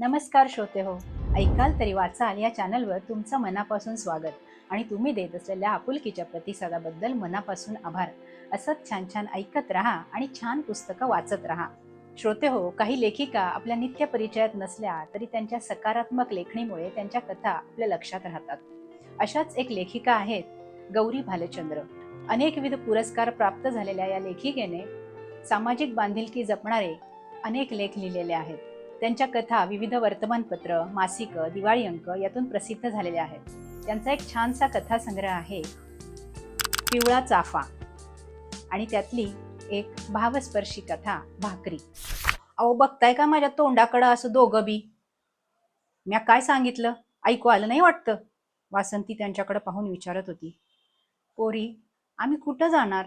नमस्कार श्रोते हो. ऐकाल तरी वाचाल या चॅनलवर तुमचं मनापासून स्वागत. आणि तुम्ही देत असलेल्या आपुलकीच्या प्रतिसादाबद्दल मनापासून आभार. असंच छान छान ऐकत राहा आणि छान पुस्तकं वाचत राहा. श्रोते हो काही लेखिका आपल्या नित्य परिचयात नसल्या तरी त्यांच्या सकारात्मक लेखणीमुळे त्यांच्या कथा आपल्या लक्षात राहतात. अशाच एक लेखिका आहेत गौरी भालचंद्र. अनेकविध पुरस्कार प्राप्त झालेल्या या लेखिकेने सामाजिक बांधिलकी जपणारे अनेक लेख लिहिलेले आहेत. त्यांच्या कथा विविध वर्तमानपत्र मासिक दिवाळी अंक यातून प्रसिद्ध झालेल्या आहेत. त्यांचा एक छानसा कथा संग्रह आहे पिवळा चाफा. आणि त्यातली एक भावस्पर्शी कथा भाकरी. अहो बघताय का माझ्या तोंडाकडं असं दोघं बी? म्या काय सांगितलं? ऐकू आलं नाही वाटतं. वासंती त्यांच्याकडे पाहून विचारत होती. पोरी आम्ही कुठं जाणार?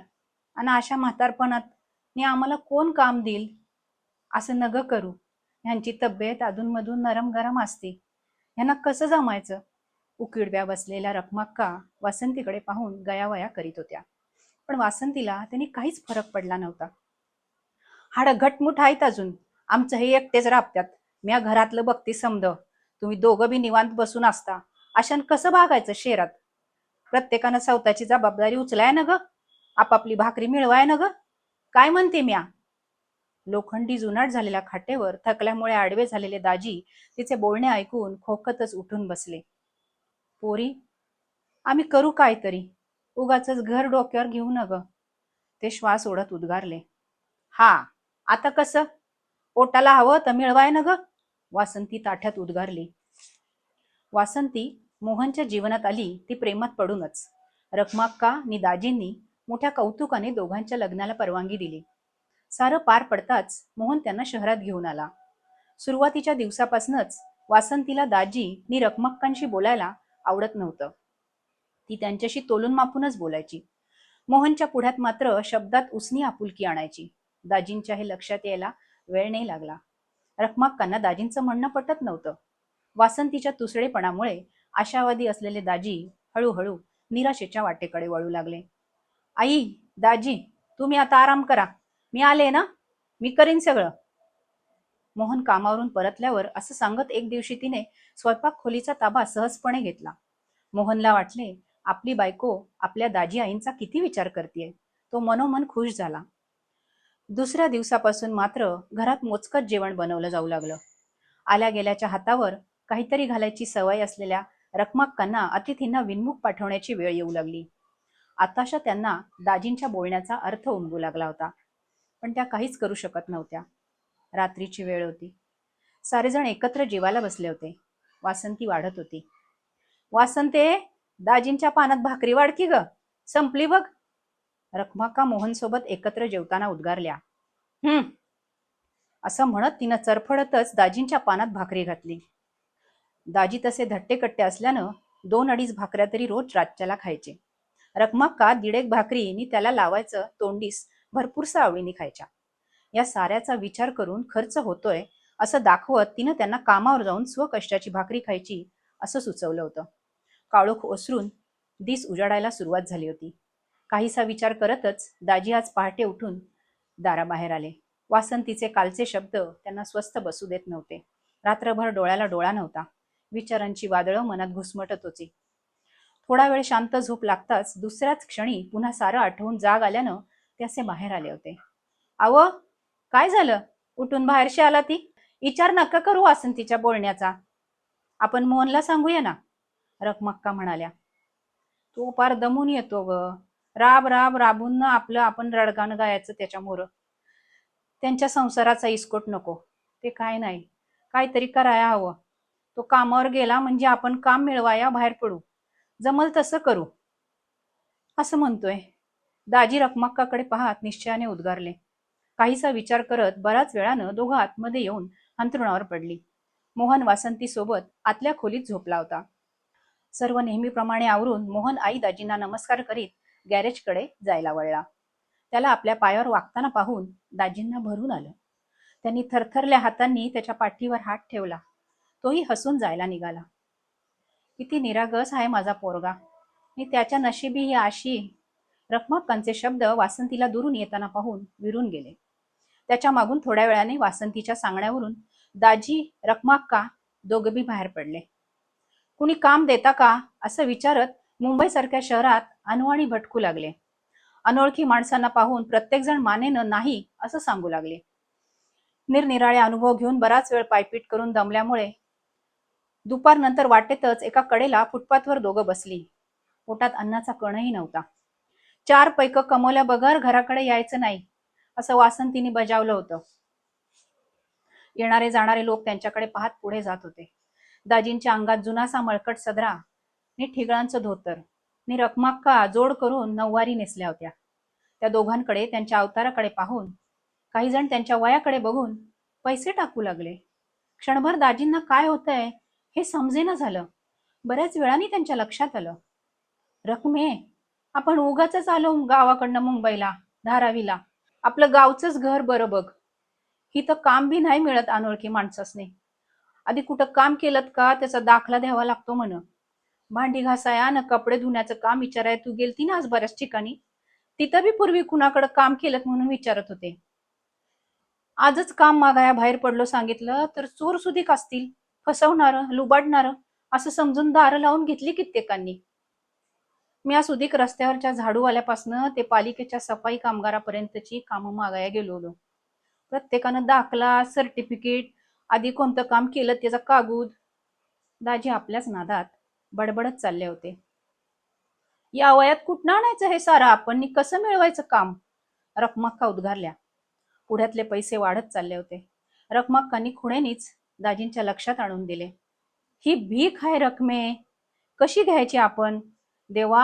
आणि अशा म्हातारपणात ने आम्हाला कोण काम देईल? असं नग करू. ह्यांची तब्येत अधूनमधून नरम गरम असते. ह्यांना कसं जमायचं? उकिडव्या बसलेल्या रखमाक्का वासंतीकडे पाहून गयावया करीत होत्या. पण वासंतीला त्यांनी काहीच फरक पडला नव्हता. हाड घटमुठ आहेत अजून. आमचं हे एकटेच राबत्यात. म्या घरातलं बघते समद. तुम्ही दोघं बी निवांत बसून असता. अशान कसं भागायचं शेरात? प्रत्येकानं स्वतःची जबाबदारी उचलाय ना ग? आपापली भाकरी मिळवाय ना ग? काय म्हणते म्या? लोखंडी जुनाट झालेल्या खाटेवर थकल्यामुळे आडवे झालेले दाजी तिचे बोलणे ऐकून खोकतच उठून बसले. पोरी आम्ही करू काय तरी? उगाच घर डोक्यावर घेऊ न ग ते श्वास ओढत उद्गारले. हा आता कसं? पोटाला हवं तर मिळवाय ना ग वासंती ताठ्यात उद्गारली. वासंती मोहनच्या जीवनात आली ती प्रेमात पडूनच. रखमाक्का नि दाजींनी मोठ्या कौतुकाने दोघांच्या लग्नाला परवानगी दिली. सारं पार पडताच मोहन त्यांना शहरात घेऊन आला. सुरुवातीच्या दिवसापासूनच वासंतीला दाजी नि रकमक्कांशी बोलायला आवडत नव्हतं. ती त्यांच्याशी तोलून मापूनच बोलायची. मोहनच्या पुढ्यात मात्र शब्दात उसनी आपुलकी आणायची. दाजींच्या हे लक्षात यायला वेळ नाही लागला. रखमाक्कांना दाजींचं म्हणणं पटत नव्हतं. वासंतीच्या तुसडेपणामुळे आशावादी असलेले दाजी हळूहळू निराशेच्या वाटेकडे वळू लागले. आई दाजी तुम्ही आता आराम करा. मी आले ना मी करीन सगळं. मोहन कामावरून परतल्यावर असं सांगत एक दिवशी तिने स्वयंपाक खोलीचा ताबा सहजपणे घेतला. मोहनला वाटले आपली बायको आपल्या दाजी आईंचा किती विचार करते तो मनोमन खुश झाला. दुसऱ्या दिवसापासून मात्र घरात मोजकत जेवण बनवलं जाऊ लागलं. आल्या गेल्याच्या हातावर काहीतरी घालायची सवय असलेल्या रखमाक्कांना अतिथींना विनमुख पाठवण्याची वेळ येऊ लागली. आताशा त्यांना दाजींच्या बोलण्याचा अर्थ उमगू लागला होता. पण त्या काहीच करू शकत नव्हत्या. रात्रीची वेळ होती. सारेजण एकत्र जेवायला बसले होते. वासंती वाढत होती. वासंते दाजींच्या पानात भाकरी वाढकी ग? संपली बघ. रखमाका मोहन सोबत एकत्र जेवताना उद्गारल्या. हम्म. असं म्हणत तिनं चरफडतच दाजींच्या पानात भाकरी घातली. दाजी तसे धट्टे कट्टे असल्यानं दोन अडीच भाकऱ्या तरी रोज रातच्याला खायचे. रखमाक्का दिडेक भाकरीनी त्याला लावायचं तोंडीस भरपूरसा आवडीने खायच्या. या साऱ्याचा विचार करून खर्च होतोय असं दाखवत तिनं त्यांना कामावर जाऊन स्वकष्टाची भाकरी खायची असं सुचवलं होतं. काळोख ओसरून दिस उजाडायला सुरुवात झाली होती. काहीसा विचार करतच दाजी आज पहाटे उठून दाराबाहेर आले. वासंतीचे कालचे शब्द त्यांना स्वस्थ बसू देत नव्हते. रात्रभर डोळ्याला डोळा नव्हता. विचारांची वादळं मनात घुसमटत होती. थोडा वेळ शांत झोप लागताच दुसऱ्याच क्षणी पुन्हा सारं आठवून जाग आल्यानं ते असे बाहेर आले होते. अव काय झालं? उठून बाहेरशी आला ती? विचार नका करू वासंतीच्या बोलण्याचा. आपण मोहनला सांगूया ना रकमक्का म्हणाल्या. तो पार दमून येतो ग. राब राब राबून ना आपलं आपण रडगाण गायचं त्याच्यामोर त्यांच्या संसाराचा इस्कोट नको. ते काय नाही. काहीतरी करायला हवं. तो कामावर गेला म्हणजे आपण काम मिळवाया बाहेर पडू. जमल तसं करू. असं म्हणतोय. दाजी रखमक्काकडे पाहत निश्चयाने उद्गारले. काहीसा विचार करत बऱ्याच वेळानं दोघं आतमध्ये येऊन अंथरुणावर पडली. मोहन वासंती सोबत आतल्या खोलीत झोपला होता. सर्व नेहमीप्रमाणे आवरून मोहन आई दाजींना नमस्कार करीत गॅरेजकडे जायला वळला. त्याला आपल्या पायावर वागताना पाहून दाजींना भरून आलं. त्यांनी थरथरल्या हातांनी त्याच्या पाठीवर हात ठेवला. तोही हसून जायला निघाला. किती निरागस आहे माझा पोरगा. मी त्याच्या नशिबी ही आशी रखमाक्कांचे शब्द वासंतीला दुरून येताना पाहून विरून गेले. त्याच्या मागून थोड्या वेळाने वासंतीच्या सांगण्यावरून दाजी रखमाक्का दोघबी बाहेर पडले. कुणी काम देता का? असं विचारत मुंबईसारख्या शहरात अनवाणी भटकू लागले. अनोळखी माणसांना पाहून प्रत्येकजण मानेनं नाही असं सांगू लागले. निरनिराळे अनुभव घेऊन बराच वेळ पायपीट करून दमल्यामुळे दुपारनंतर वाटेतच एका कडेला फुटपाथवर दोघं बसली. पोटात अन्नाचा कणही नव्हता. चार पैक कमवल्या बगर घराकडे यायचं नाही असं वासंतीने बजावलं होतं. येणारे जाणारे लोक त्यांच्याकडे पाहत पुढे जात होते. दाजींच्या अंगात जुनासा मळकट सदरा नि ठिगळांचं धोतर नि रकमाक्का जोड करून नऊवारी नेसल्या होत्या. त्या दोघांकडे त्यांच्या अवताराकडे पाहून काही जण त्यांच्या वयाकडे बघून पैसे टाकू लागले. क्षणभर दाजींना काय होतंय हे समजेना झालं. बऱ्याच वेळाने त्यांच्या लक्षात आलं. रकमे आपण उगाच आलो गावाकडनं मुंबईला धारावीला. आपलं गावचंच घर बरं बघ. इथं काम बी नाही मिळत अनोळखी माणसासने. आधी कुठं काम केलं का त्याचा दाखला द्यावा लागतो म्हण. भांडी घासाया न कपडे धुण्याचं काम विचाराय तू गेलती ना आज बऱ्याच ठिकाणी? तिथं बी पूर्वी कुणाकडं काम केलं म्हणून विचारत होते. आजच काम मागाया बाहेर पडलो सांगितलं तर चोर सुधीक असतील फसवणार लुबाडणार असं समजून दार लावून घेतली कित्येकांनी. मी आज उदिक रस्त्यावरच्या झाडूवाल्यापासनं ते पालिकेच्या सफाई कामगारापर्यंतची कामं मागायला गेलो होतो प्रत्येकानं दाखला सर्टिफिकेट आधी कोणतं काम केलं त्याचा कागूद. दाजी आपल्याच नादात बडबडत चालले होते. या वयात कुठनं आणायचं हे सारा आपण कसं मिळवायचं काम? रखमाक्का उद्गारल्या. पुढ्यातले पैसे वाढत चालले होते. रकमाक्कांनी खुणेनीच दाजींच्या लक्षात आणून दिले. ही भीक आहे रकमे. कशी घ्यायची आपण? देवा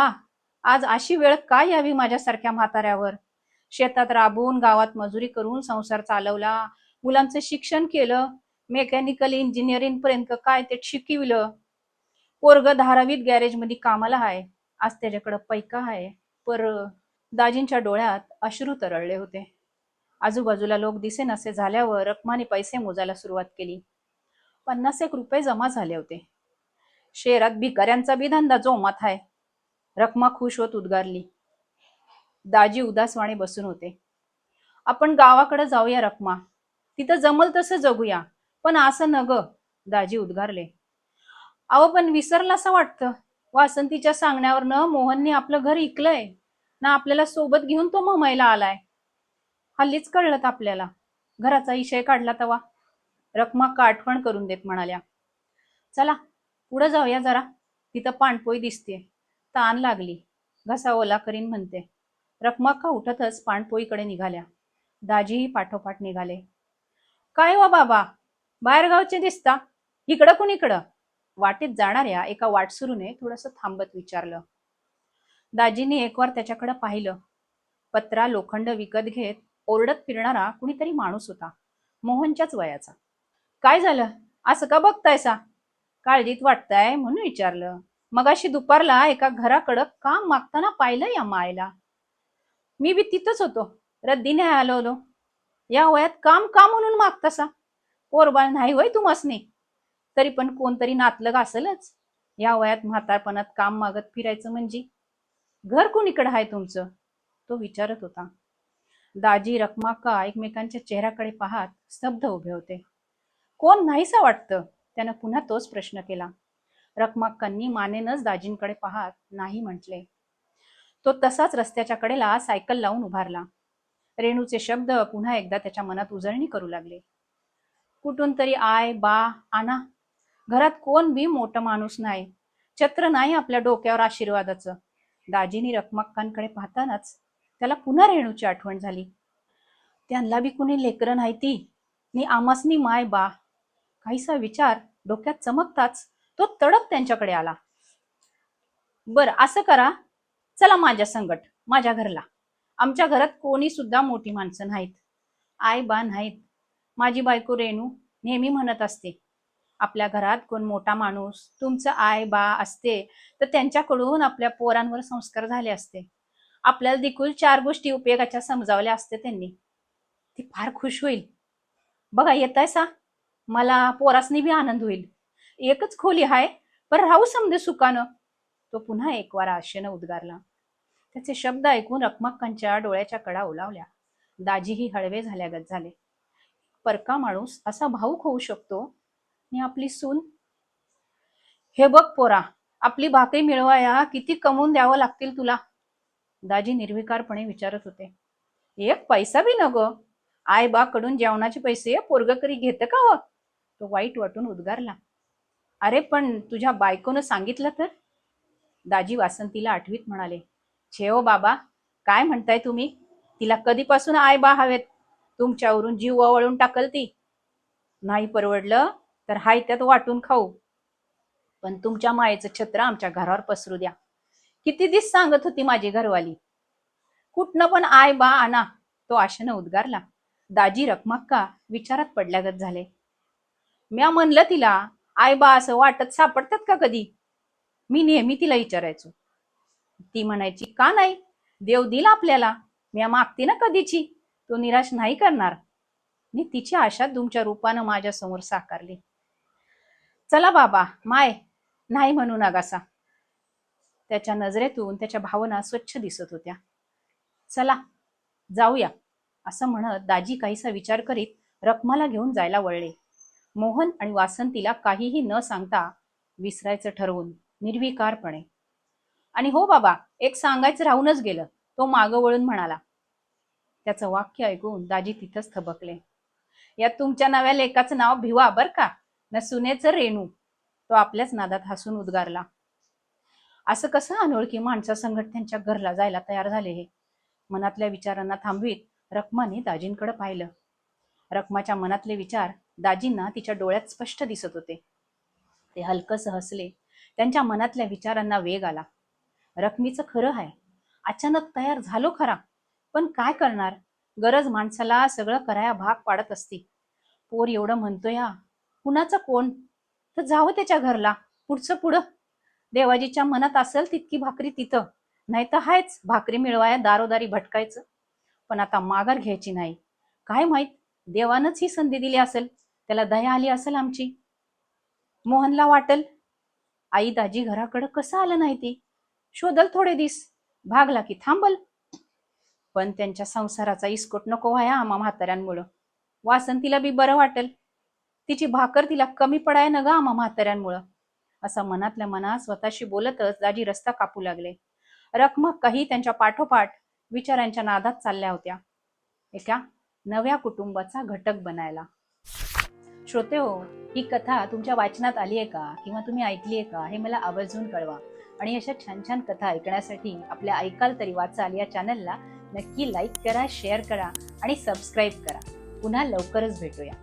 आज अशी वेळ काय यावी माझ्यासारख्या म्हाताऱ्यावर? शेतात राबून गावात मजुरी करून संसार चालवला मुलांचं शिक्षण केलं मेकॅनिकल इंजिनिअरिंग पर्यंत काय ते शिकविलं? पोरग धारावीत गॅरेजमध्ये कामाला आहे आज त्याच्याकडं पैका आहे पर दाजींच्या डोळ्यात अश्रू तरळले होते. आजूबाजूला लोक दिसे नसे झाल्यावर रकमाने पैसे मोजायला सुरुवात केली. पन्नास एक रुपये जमा झाले होते. शहरात भिकाऱ्यांचा बी धंदा जोमात आहे रखमा खुश होत उद्गारली. दाजी उदासवाणे बसून होते. आपण गावाकडे जाऊया रखमा. तिथं जमल तसं जगूया. पण असं न ग दाजी उद्गारले. अहो पण विसरलं असं वाटतं? वासंतीच्या सांगण्यावरनं मोहनने आपलं घर इकलंय. ना आपल्याला सोबत घेऊन तो ममायला आलाय. हल्लीच कळलं आपल्याला घराचा विषय काढला तवा. रखमा काठवण करून देत म्हणाल्या. चला पुढे जाऊया जरा. तिथं पाणपोई दिसते ताण लागली. घसा ओला करीन म्हणते. रखमाखा उठतच पाणपोईकडे निघाल्या. दाजीही पाठोपाठ निघाले. काय वा बाबा? बाहेरगावचे दिसता? इकडं कुण इकडं? वाटेत जाणाऱ्या एका वाटसुरूने थोडस थांबत विचारलं. दाजींनी एकवार त्याच्याकडे पाहिलं. पत्रा लोखंड विकत घेत ओरडत फिरणारा कुणीतरी माणूस होता. मोहनच्याच वयाचा. काय झालं? असं का बघतायसा? काळजीत वाटताय? म्हणून विचारलं. मगाशी दुपारला एका घराकडं काम मागताना पाहिलं या मायला. मी बी तिथंच होतो. रद्दीने आलो या वयात काम का म्हणून मागतासा? पोरबाळ नाही वय तुम्हासनी तरी पण कोणतरी नातलग असेलच. या वयात म्हातारपणात काम मागत फिरायचं म्हणजे? घर कोणीकडे आहे तुमचं? तो विचारत होता. दाजी रखमाका एकमेकांच्या चेहऱ्याकडे पाहत स्तब्ध उभे होते. कोण नाहीसा वाटतं? त्यानं पुन्हा तोच प्रश्न केला. रखमाक्कांनी मानेनच दाजींकडे पाहत नाही म्हटले. तो तसाच रस्त्याच्या कडेला सायकल लावून उभारला. रेणूचे शब्द पुन्हा एकदा त्याच्या मनात उजळणी करू लागले. कुठून तरी आय बा आना. घरात कोण बी मोठं माणूस नाही. छत्र नाही आपल्या डोक्यावर आशीर्वादाचं. दाजीनी रखमाक्कांकडे पाहतानाच त्याला पुन्हा रेणूची आठवण झाली. त्यांना बी कुणी लेकरं नाही ती. नि आमासनी माय बा. काहीसा विचार डोक्यात चमकताच तो तडक त्यांच्याकडे आला. बर असं करा. चला माझ्या संगट माझ्या घरला. आमच्या घरात कोणी सुद्धा मोठी माणसं नाहीत. आई बा नाहीत. माझी बायको रेणू नेहमी म्हणत असते आपल्या घरात कोण मोठा माणूस तुमचं आय बा असते तर त्यांच्याकडून आपल्या पोरांवर संस्कार झाले असते. आपल्याला देखील चार गोष्टी उपयोगाच्या समजावल्या असते त्यांनी. ती फार खुश होईल. बघा येताय सा मला पोरासनी बी आनंद होईल. एकच खोली हाय पर राहू समजे सुकानं. तो पुन्हा एक वार आशेनं उद्गारला. त्याचे शब्द ऐकून रकमक्कांच्या डोळ्याच्या कडा ओलावल्या. दाजीही हळवे झाल्यागत झाले. परका माणूस असा भाऊक होऊ शकतो? आणि आपली सून? हे बघ पोरा आपली भाकरी मिळवाया किती कमवून द्यावं लागतील तुला? दाजी निर्विकारपणे विचारत होते. एक पैसा बी न ग आई बा कडून जेवणाचे पैसे पोरग करी घेतं का हो? तो वाईट वाटून उद्गारला. अरे पण तुझ्या बायकोनं सांगितलं तर? दाजी वासंतीला आठवीत म्हणाले छेओ बाबा काय म्हणताय तुम्ही? तिला कधीपासून आय बा हवेत? तुमच्यावरून जीव वळून टाकल ती. नाही परवडलं तर हाय त्यात वाटून खाऊ. पण तुमच्या मायेचं छत्र आमच्या घरावर पसरू द्या. किती दिस सांगत होती माझी घरवाली. कुठनं पण आय बा आणा. तो आशेनं उद्गारला. दाजी रकमाक्का विचारात पडल्यागत झाले. म्या म्हणलं तिला आय बा असं वाटत सापडतात का कधी? मी नेहमी तिला विचारायचो. ती म्हणायची का नाही? देव दिला आपल्याला. मी मागते ना कधीची? तो निराश नाही करणार. मी तिची आशा तुमच्या रूपानं माझ्यासमोर साकारली. चला बाबा माय नाही म्हणू नगासा. त्याच्या नजरेतून त्याच्या भावना स्वच्छ दिसत होत्या. चला जाऊया. असं म्हणत दाजी काहीसा विचार करीत रकमाला घेऊन जायला वळले. मोहन आणि वासंतीला काहीही न सांगता विसरायचं ठरवून निर्विकारपणे. आणि हो बाबा एक सांगायचं राहूनच गेलं तो मागं वळून म्हणाला. त्याचं वाक्य ऐकून दाजी तिथंच थबकले. यात तुमच्या नव्या लेखाचं नाव भिवा बर का? न सुनेचं रेणू. तो आपल्याच नादात हसून उद्गारला. असं कसं अनोळखी माणसा त्यांच्या घरला जायला तयार झाले हे? मनातल्या विचारांना थांबवीत रक्माने दाजींकडे पाहिलं. रक्माच्या मनातले विचार दाजींना तिच्या डोळ्यात स्पष्ट दिसत होते. ते हलकस हसले त्यांच्या मनातल्या विचारांना वेग आला. रकमीचं खरं आहे अचानक तयार झालो खरा. पण काय करणार? गरज माणसाला सगळं कराया भाग पाडत असते. पोर एवढं म्हणतो या कुणाचं कोण? तर जावं त्याच्या घरला. पुढचं पुढं. देवाजीच्या मनात असेल तितकी भाकरी तिथं. नाही तर हायच भाकरी मिळवाया दारोदारी भटकायचं. पण आता माघार घ्यायची नाही. काय माहीत? देवानच ही संधी दिली असेल. त्याला दया आली असेल आमची? मोहनला वाटल आई दाजी घराकडं कसं आलं नाही ती? शोधल थोडे दिस भागला की थांबल. पण त्यांच्या संसाराचा इस्कोट नको व्हाया आम्हा म्हाताऱ्यांमुळं. वासंतीला बी बरं वाटेल. तिची भाकर तिला कमी पडाय न ग आम्हा म्हाताऱ्यांमुळं. असा मनातल्या मनात स्वतःशी बोलतच दाजी रस्ता कापू लागले. रखमक्काही त्यांच्या पाठोपाठ विचारांच्या नादात चालल्या होत्या. एका नव्या कुटुंबाचा घटक बनायला. श्रोते हो ही कथा तुमच्या वाचनात आली आहे का? किंवा तुम्ही ऐकली आहे का? हे मला आवर्जून कळवा. आणि अशा छान छान कथा ऐकण्यासाठी आपल्या ऐकाल तरी वाचाल या चॅनलला नक्की लाईक करा शेअर करा आणि सबस्क्राईब करा. पुन्हा लवकरच भेटूया.